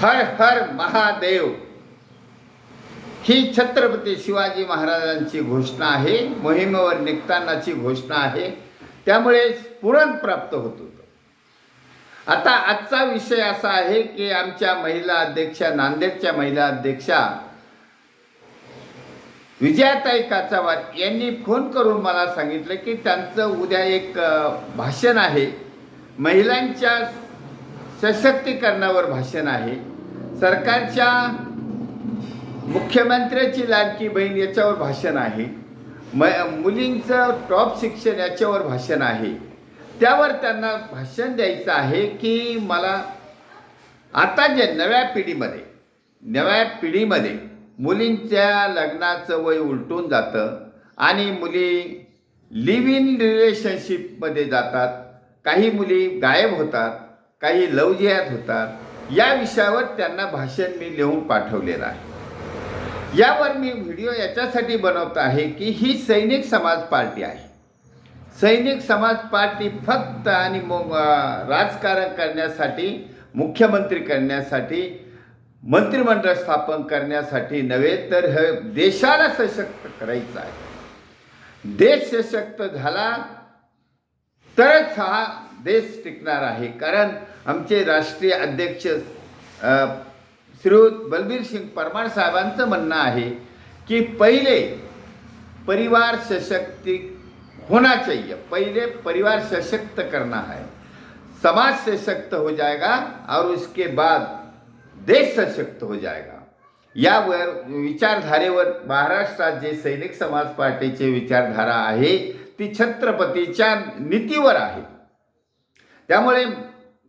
हर हर महादेव. ही छत्रपती शिवाजी महाराजांची घोषणा आहे मोहिमेवर निघतानाची घोषणा आहे. त्यामुळे पुरण प्राप्त होत होतं. आता आजचा विषय असा आहे की आमच्या महिला अध्यक्षा नांदेडच्या महिला अध्यक्षा विजयाताई काचावार यांनी फोन करून मला सांगितलं की त्यांचं उद्या एक भाषण आहे. महिलांच्या सशक्तीकरणावर भाषण आहे. सरकारच्या मुख्यमंत्र्याची लाडकी बहीण याच्यावर भाषण आहे. म मुलींचं टॉप शिक्षण याच्यावर भाषण आहे. त्यावर त्यांना भाषण द्यायचं आहे की मला आता जे नव्या पिढीमध्ये नव्या पिढीमध्ये मुलींच्या लग्नाचं वय उलटून जातं आणि मुली लिव्ह इन रिलेशनशिपमध्ये जातात. काही मुली गायब होतात काही लवजियात होतात. या विषयावर त्यांना भाषण मी लिहून पाठवलेलं आहे. यावर मी व्हिडिओ याच्यासाठी बनवत आहे की ही सैनिक समाज पार्टी आहे. सैनिक समाज पार्टी फक्त आणि मग राजकारण करण्यासाठी मुख्यमंत्री करण्यासाठी मंत्रिमंडळ स्थापन करण्यासाठी नव्हे तर हे देशाला सशक्त करायचं आहे. देश सशक्त झाला तरच हा देश टिकणार आहे. कारण आमचे राष्ट्रीय अध्यक्ष श्रीयुत बलबीर सिंग परमार साहेबांचं म्हणणं आहे की पहिले परिवार सशक्ति होना चाहिए. पहले परिवार सशक्त करना है. समाज सशक्त हो जाएगा और उसके बाद देश सशक्त हो जाएगा. यावर विचारधारेवर महाराष्ट्रात जे सैनिक समाज पार्टीचे विचारधारा आहे. ती छत्रपतीच्या नीतीवर आहे. त्यामुळे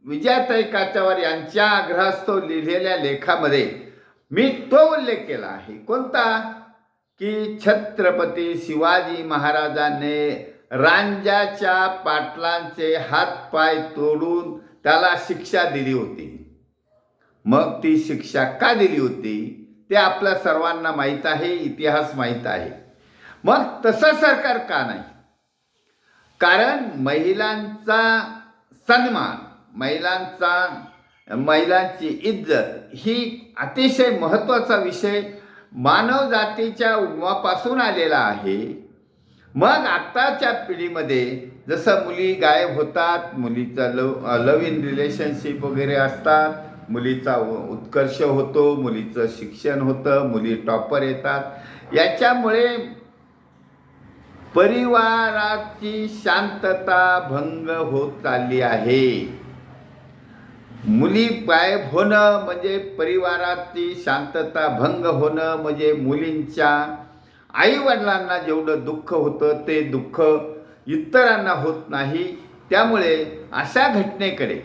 विजयाताई काचावर यांच्या आग्रहास्तव लिहिलेल्या लेखामध्ये मी तो उल्लेख केला आहे. कोणता? की छत्रपती शिवाजी महाराजांनी रांजाच्या पाटलांचे हातपाय तोडून त्याला शिक्षा दिली होती. मग ती शिक्षा का दिली होती? ते आपल्या सर्वांना माहीत आहे इतिहास माहीत आहे. मग तसं सरकार का नाही? कारण महिलांचा सन्मान महिलांचा महिलांची इज्जत ही अतिशय महत्त्वाचा विषय मानव जातीच्या उगमापासून आलेला आहे. मग आत्ताच्या पिढीमध्ये जसं मुली गायब होतात मुलीचा लव लव इन रिलेशनशिप वगैरे असतात मुलीचा उत्कर्ष होतो मुलीचं शिक्षण होतं मुली टॉपर येतात. याच्यामुळे परिवाराची शांतता भंग होत चालली आहे. मुली गायब होणं म्हणजे परिवाराची शांतता भंग होणं म्हणजे मुलींच्या आईवडिलांना जेवढं दुःख होतं ते दुःख इतरांना होत नाही. त्यामुळे अशा घटनेकडे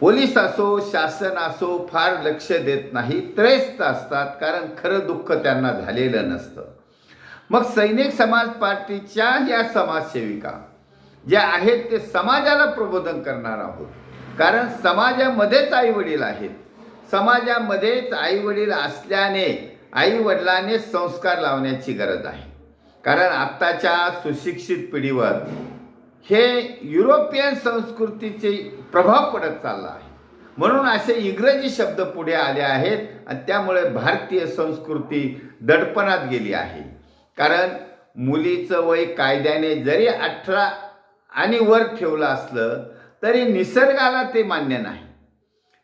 पोलीस असो शासन असो फार लक्ष देत नाही. त्रयस्थ असतात कारण खरं दुःख त्यांना झालेलं नसतं. मग सैनिक समाज पार्टीच्या या समाजसेविका ज्या आहेत ते समाजाला प्रबोधन करणार आहोत. कारण समाजामध्येच आई वडील आहेत. समाजामध्येच आई वडील असल्याने आईवडिलाने संस्कार लावण्याची गरज आहे. कारण आत्ताच्या सुशिक्षित पिढीवर हे युरोपियन संस्कृतीचे प्रभाव पडत चालला आहे. म्हणून असे इंग्रजी शब्द पुढे आले आहेत आणि त्यामुळे भारतीय संस्कृती दडपणात गेली आहे. कारण मुलीचं वय कायद्याने जरी अठरा आणि वर ठेवलं असलं तरी निसर्गाला ते मान्य नाही.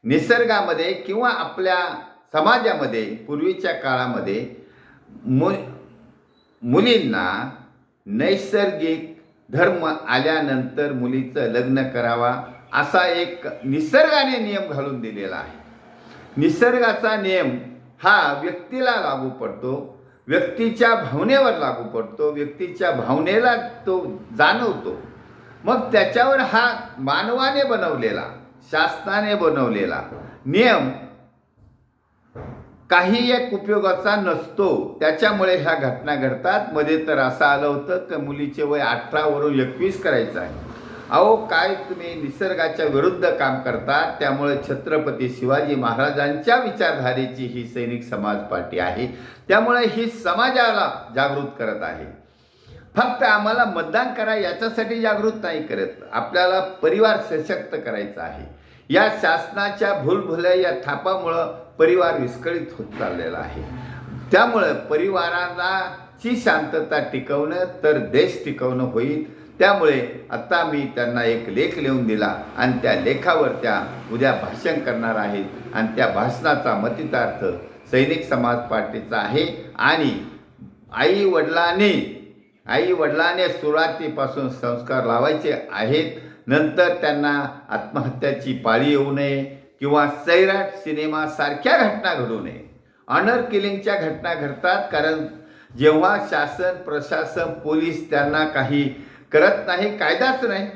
निसर्गामध्ये किंवा आपल्या समाजामध्ये पूर्वीच्या काळामध्ये मु मुलींना नैसर्गिक धर्म आल्यानंतर मुलीचं लग्न करावा असा एक निसर्गाने नियम घालून दिलेला आहे. निसर्गाचा नियम हा व्यक्तीला लागू पडतो व्यक्तीच्या भावनेवर लागू पडतो व्यक्तीच्या भावनेला तो जाणवतो. मग त्याच्यावर हा मानवाने बनवलेला शासनाने बनवलेला नियम काही एक उपयोगाचा नसतो. त्याच्यामुळे ह्या घटना घडतात. मध्ये तर असं आलं होतं की मुलीचे वय अठरावरून एकवीस करायचं आहे. अहो काय तुम्ही निसर्गाच्या विरुद्ध काम करता? त्यामुळे छत्रपती शिवाजी महाराजांच्या विचारधारेची ही सैनिक समाज पार्टी आहे. त्यामुळे ही समाजाला जागृत करत आहे. फक्त आम्हाला मतदान करा याच्यासाठी जागृत नाही करत. आपल्याला परिवार सशक्त करायचा आहे. या शासनाच्या भूलभुल्या या थापामुळं परिवार विस्कळीत होत चाललेला आहे. त्यामुळं परिवाराला ची शांतता टिकवणं तर देश टिकवणं होईल. त्यामुळे आत्ता मी त्यांना एक लेख लिहून दिला आणि त्या लेखावर त्या उद्या भाषण करणार आहेत. आणि त्या भाषणाचा मतितार्थ सैनिक समाज पार्टीचा आहे. आणि आई वडिलांनी आई वडिलांनी सुरुवातीपासून संस्कार लावायचे आहेत. नंतर त्यांना आत्महत्याची पाळी येऊ नये किंवा सैराट सिनेमासारख्या घटना घडू नये. ऑनर किलिंगच्या घटना घडतात कारण जेव्हा शासन प्रशासन पोलीस त्यांना काही करत नाही कायदाच नाही.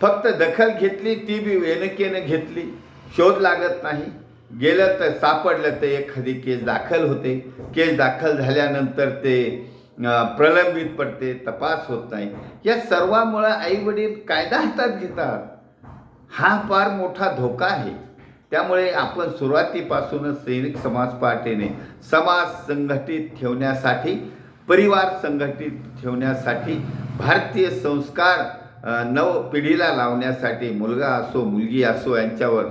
फक्त दखल घेतली ती बी वेनकेनं घेतली. शोध लागत नाही. गेलं तर सापडलं तर एखादी केस दाखल होते. केस दाखल झाल्यानंतर ते प्रलंबित पडते तपास होत नाही. या सर्वामुळं आईवडील कायदा हातात घेतात. हा फार मोठा धोका आहे. त्यामुळे आपण सुरुवातीपासूनच सैनिक समाज पार्टीने समाज संघटित ठेवण्यासाठी परिवार संघटित ठेवण्यासाठी भारतीय संस्कार नव पिढीला लावण्यासाठी मुलगा असो मुलगी असो यांच्यावर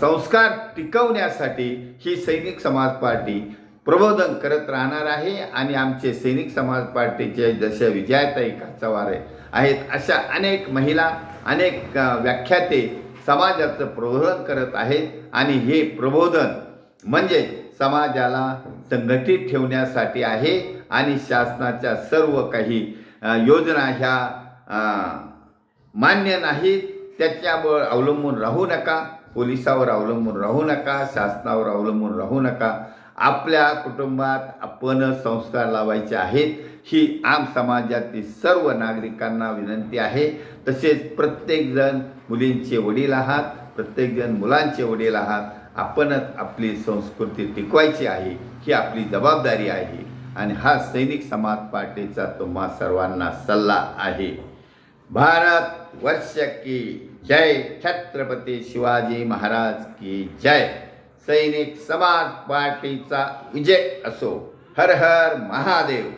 संस्कार टिकवण्यासाठी ही सैनिक समाज पार्टी प्रबोधन करत राहणार आहे आणि आमचे सैनिक समाज पार्टीचे जसे विजयाताई काचावारे आहेत अशा अनेक महिला अनेक व्याख्याते समाजाचं प्रबोधन करत आहेत आणि हे प्रबोधन म्हणजे समाजाला संघटित ठेवण्यासाठी आहे. आणि शासनाच्या सर्व काही योजना ह्या मान्य नाहीत. त्याच्यावर अवलंबून राहू नका. पोलिसावर अवलंबून राहू नका. शासनावर अवलंबून राहू नका. आपल्या कुटुंबात आपण संस्कार लावायचे आहेत. ही आम समाजातील सर्व नागरिकांना विनंती आहे. तसेच प्रत्येकजण मुलींचे वडील आहात. प्रत्येकजण मुलांचे वडील आहात. आपणच आपली संस्कृती टिकवायची आहे. ही आपली जबाबदारी आहे. आणि हा सैनिक समाज पार्टीचा तुम्हा सर्वांना सल्ला आहे. भारत वर्ष की जय. छत्रपती शिवाजी महाराज की जय. सैनिक समाज पार्टीचा विजय असो. हर हर महादेव.